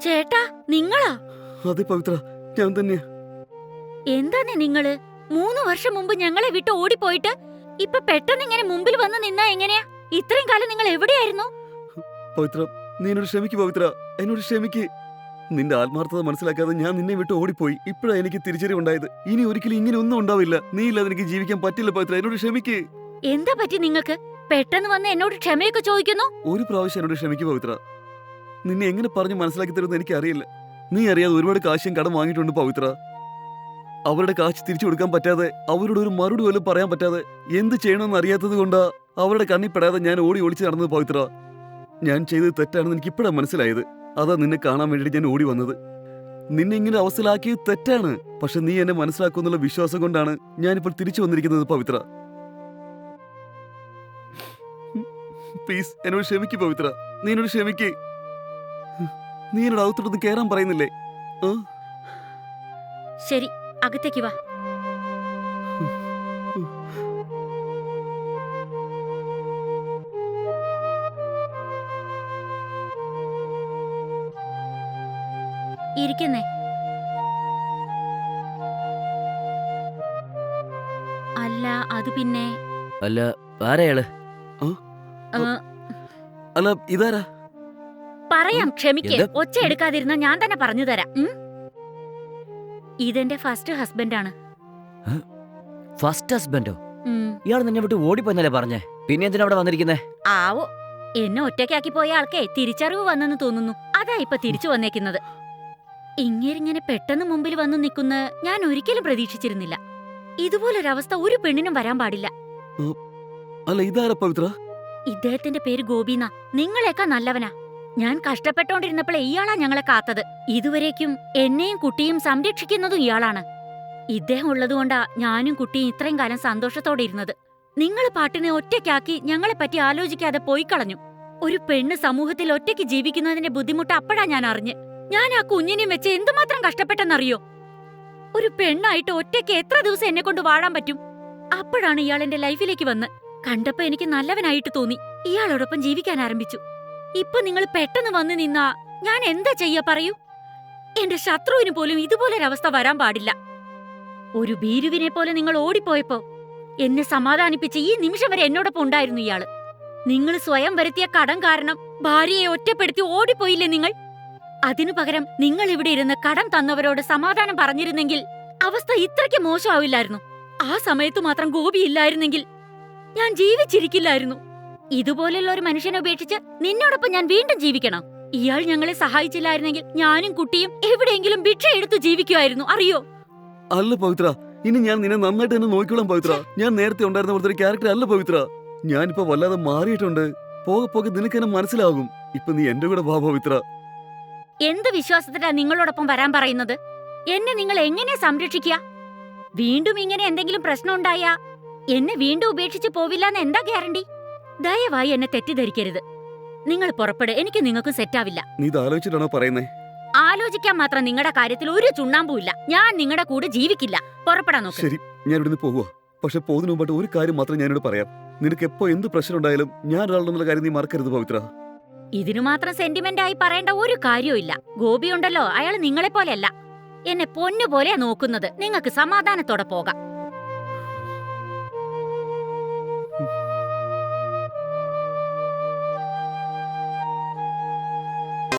ചേട്ടാ നിങ്ങളാ? അതെ പവിത്ര ഞാൻ തന്നെയാ. എന്താണ് നിങ്ങൾ? മൂന്ന് വർഷം മുമ്പ് ഞങ്ങളെ വിട്ട് ഓടിപ്പോയിട്ട് ഇപ്പൊ പെട്ടെന്ന് ഇങ്ങനെ മുമ്പിൽ വന്ന് നിന്നാ എങ്ങനെയാ? ഇത്രയും കാലം നിങ്ങൾ എവിടെയായിരുന്നു? പവിത്ര നീ എന്നോട് ക്ഷമിക്ക് പവിത്ര. എന്നോട് ക്ഷമിക്ക്. നിന്റെ ആത്മാർത്ഥത മനസ്സിലാക്കാതെ ഞാൻ നിന്നെ വിട്ട് ഓടിപ്പോയി. ഇപ്പഴാ എനിക്ക് തിരിച്ചറിവുണ്ടായത് ഇനി ഒരിക്കലും ഇങ്ങനെ ഒന്നും ഉണ്ടാവില്ല. നീ ഇല്ലാതെ എനിക്ക് ജീവിക്കാൻ പറ്റില്ല പവിത്ര. എന്നോട് ക്ഷമിക്ക്. എന്താ പറ്റി നിങ്ങൾക്ക്? പെട്ടെന്ന് വന്ന് എന്നോട് ക്ഷമയൊക്കെ ചോദിക്കുന്നു? ഒരു പ്രാവശ്യം എന്നോട് ക്ഷമിക്ക് പവിത്ര. നിന്നെ എങ്ങനെ പറഞ്ഞു മനസ്സിലാക്കി തരുമെന്ന് എനിക്കറിയില്ല. നീ അറിയാതെ ഒരുപാട് കാശും കടം വാങ്ങിയിട്ടുണ്ട് പവിത്ര. അവരുടെ കാശ് തിരിച്ചു കൊടുക്കാൻ പറ്റാതെ അവരോട് ഒരു മറുപടി പോലും പറയാൻ പറ്റാതെ എന്ത് ചെയ്യണമെന്ന് അറിയാത്തത് കൊണ്ടാ അവരുടെ കണ്ണിൽ പെടാതെ ഞാൻ ഓടി ഒളിച്ച് നടന്നത് പവിത്ര. ഞാൻ ചെയ്തത് തെറ്റാണെന്ന് എനിക്ക് ഇപ്പോഴാണ് മനസ്സിലായത്. അതാ നിന്നെ കാണാൻ വേണ്ടിയിട്ട് ഞാൻ ഓടി വന്നത്. നിന്നെ ഇങ്ങനെ അവസ്ഥയിലാക്കിയത് തെറ്റാണ്. പക്ഷെ നീ എന്നെ മനസ്സിലാക്കുമെന്നുള്ള വിശ്വാസം കൊണ്ടാണ് ഞാനിപ്പോൾ തിരിച്ചു വന്നിരിക്കുന്നത് പവിത്ര. പ്ലീസ് എന്നോട് ക്ഷമിക്കൂ പവിത്ര. നീ എന്നോട് ക്ഷമിക്ക്. നീ എന്നോട് അകത്തോട്ടൊന്ന് കയറാൻ പറയുന്നില്ലേ? ശരി അകത്തേക്ക് വാ. ഇരിക്കുന്നേ. അല്ല അത് പിന്നെ അല്ല ആരയാൾ അല്ല ഇതാരാ? പറയാം ക്ഷമിക്ക്. എന്താ? ഒച്ച എടുക്കാതിരുന്ന ഞാൻ തന്നെ പറഞ്ഞു തരാം. ഉം? ഇതെന്റെ ഫസ്റ്റ് ഹസ്ബൻഡ് ആണ് ഫസ്റ്റ് ഹസ്ബൻഡോ? ഉം. ഇയാൾ നിന്നെ വിട്ട് ഓടിപ്പോയെന്നല്ലേ പറഞ്ഞേ? പിന്നെ എന്തിനാ അവിടെ വന്നിരിക്കുന്നേ? ആവോ. എന്നെ ഒറ്റയ്ക്കാക്കി പോയ ആൾക്കേ തിരിച്ചറിവ് വന്നെന്ന് തോന്നുന്നു. അതാ ഇപ്പൊ തിരിച്ചു വന്നേക്കുന്നത്. ഇങ്ങനെ പെട്ടെന്ന് മുമ്പിൽ വന്നു നിൽക്കുന്ന ഞാൻ ഒരിക്കലും പ്രതീക്ഷിച്ചിരുന്നില്ല. ഇതുപോലൊരവസ്ഥ ഒരു പെണ്ണിനും വരാൻ പാടില്ല. അല്ല ഇതാരാ പവിത്ര? ഇദ്ദേഹത്തിന്റെ പേര് ഗോപിന നിങ്ങളെക്കാ നല്ലവനാ. ഞാൻ കഷ്ടപ്പെട്ടോണ്ടിരുന്നപ്പോഴേ ഇയാളാ ഞങ്ങളെ കാത്തത്. ഇതുവരേക്കും എന്നെയും കുട്ടിയും സംരക്ഷിക്കുന്നതും ഇയാളാണ്. ഇദ്ദേഹം ഉള്ളതുകൊണ്ടാ ഞാനും കുട്ടിയും ഇത്രയും കാലം സന്തോഷത്തോടെ ഇരുന്നത് നിങ്ങൾ പാട്ടിനെ ഒറ്റയ്ക്കാക്കി ഞങ്ങളെ പറ്റി ആലോചിക്കാതെ പോയി കളഞ്ഞു ഒരു പെണ്ണ് സമൂഹത്തിൽ ഒറ്റയ്ക്ക് ജീവിക്കുന്നതിന്റെ ബുദ്ധിമുട്ട് അപ്പോഴാ ഞാൻ അറിഞ്ഞ്. ഞാൻ ആ കുഞ്ഞിനെയും വെച്ച് എന്തുമാത്രം കഷ്ടപ്പെട്ടെന്നറിയോ? ഒരു പെണ്ണായിട്ട് ഒറ്റയ്ക്ക് എത്ര ദിവസം എന്നെ കൊണ്ട് വാഴാൻ പറ്റും? അപ്പോഴാണ് ഇയാൾ എന്റെ ലൈഫിലേക്ക് വന്ന്. കണ്ടപ്പോ എനിക്ക് നല്ലവനായിട്ട് തോന്നി. ഇയാളോടൊപ്പം ജീവിക്കാൻ ആരംഭിച്ചു. ഇപ്പൊ നിങ്ങൾ പെട്ടെന്ന് വന്ന് നിന്നാ ഞാൻ എന്താ ചെയ്യാ പറയൂ? എന്റെ ശത്രുവിന് പോലും ഇതുപോലൊരവസ്ഥ വരാൻ പാടില്ല. ഒരു ഭീരുവിനെ പോലെ നിങ്ങൾ ഓടിപ്പോയപ്പോ എന്നെ സമാധാനിപ്പിച്ച് ഈ നിമിഷം വരെ എന്നോടൊപ്പം ഉണ്ടായിരുന്നു ഇയാൾ. നിങ്ങൾ സ്വയം വരുത്തിയ കടം കാരണം ഭാര്യയെ ഒറ്റപ്പെടുത്തി ഓടിപ്പോയില്ലേ നിങ്ങൾ? അതിനു പകരം നിങ്ങൾ ഇവിടെ ഇരുന്ന് കടം തന്നവരോട് സമാധാനം പറഞ്ഞിരുന്നെങ്കിൽ അവസ്ഥ ഇത്രയ്ക്ക് മോശമാവില്ലായിരുന്നു. ആ സമയത്ത് മാത്രം ഗോപി ഇല്ലായിരുന്നെങ്കിൽ ഞാൻ ജീവിച്ചിരിക്കില്ലായിരുന്നു. ഇതുപോലുള്ള ഒരു മനുഷ്യനെ ഉപേക്ഷിച്ച് നിന്നോടൊപ്പം ഞാൻ വീണ്ടും ജീവിക്കണം. ഇയാൾ ഞങ്ങളെ സഹായിച്ചില്ലായിരുന്നെങ്കിൽ ഞാനും കുട്ടിയും എവിടെയെങ്കിലും ഭിക്ഷ എടുത്ത് ജീവിക്കുമായിരുന്നു. അറിയോ? അല്ല പവിത്ര. ഇനി ഞാൻ നിന്നെ നന്നായിട്ട് തന്നെ നോക്കിക്കോളാം പവിത്ര. ഞാൻ നേരത്തെ ഉണ്ടായിരുന്ന പോലത്തെ ഒരു ക്യാരക്ടർ അല്ല പവിത്ര. ഞാനിപ്പോ വല്ലാതെ മാറിയിട്ടുണ്ട്. പോകെ പോകെ നിനക്ക് എന്നെ മനസ്സിലാകും. ഇപ്പൊ നീ എന്റെ കൂടെ വാ പവിത്ര. എന്ത് വിശ്വാസത്തിലാ നിങ്ങളോടൊപ്പം വരാൻ പറയുന്നത്? എന്നെ നിങ്ങൾ എങ്ങനെ സംരക്ഷിക്കുക? വീണ്ടും ഇങ്ങനെ എന്തെങ്കിലും പ്രശ്നം ഉണ്ടായാ എന്നെ വീണ്ടും ഉപേക്ഷിച്ച് പോവില്ലെന്ന് എന്താ ഗ്യാരണ്ടി? ദയവായി എന്നെ തെറ്റിദ്ധരിക്കരുത്. നിങ്ങൾ പുറപ്പെട്. എനിക്ക് നിങ്ങൾക്ക് സെറ്റാവില്ല നീ ആലോചിച്ചിട്ടാണോ പറയുന്നേ? ആലോചിക്കാൻ മാത്രം നിങ്ങളുടെ കാര്യത്തിൽ ഒരു ചുണ്ണാമ്പുമില്ല ഞാൻ നിങ്ങളുടെ കൂടെ ജീവിക്കില്ല. പുറപ്പെടാൻ നോക്ക്. ശരി ഞാൻ ഇവിടുന്ന് പോവുക. പക്ഷെ പോകുന്നതിന് മുമ്പായിട്ട് ഒരു കാര്യം മാത്രം ഞാനോട് പറയാം. നിനക്ക് എപ്പോ എന്ത് പ്രശ്നം ഉണ്ടായാലും ഞാൻ ഒരാളുണ്ടെന്നുള്ള കാര്യം നീ മറക്കരുത് പവിത്ര. ഇതിനു മാത്രം സെന്റിമെന്റ് ആയി പറയേണ്ട ഒരു കാര്യവും ഗോപി ഉണ്ടല്ലോ. അയാൾ നിങ്ങളെ പോലെയല്ല എന്നെ പൊന്നുപോലെയാ നോക്കുന്നത്. നിങ്ങൾക്ക് സമാധാനത്തോടെ പോകാം.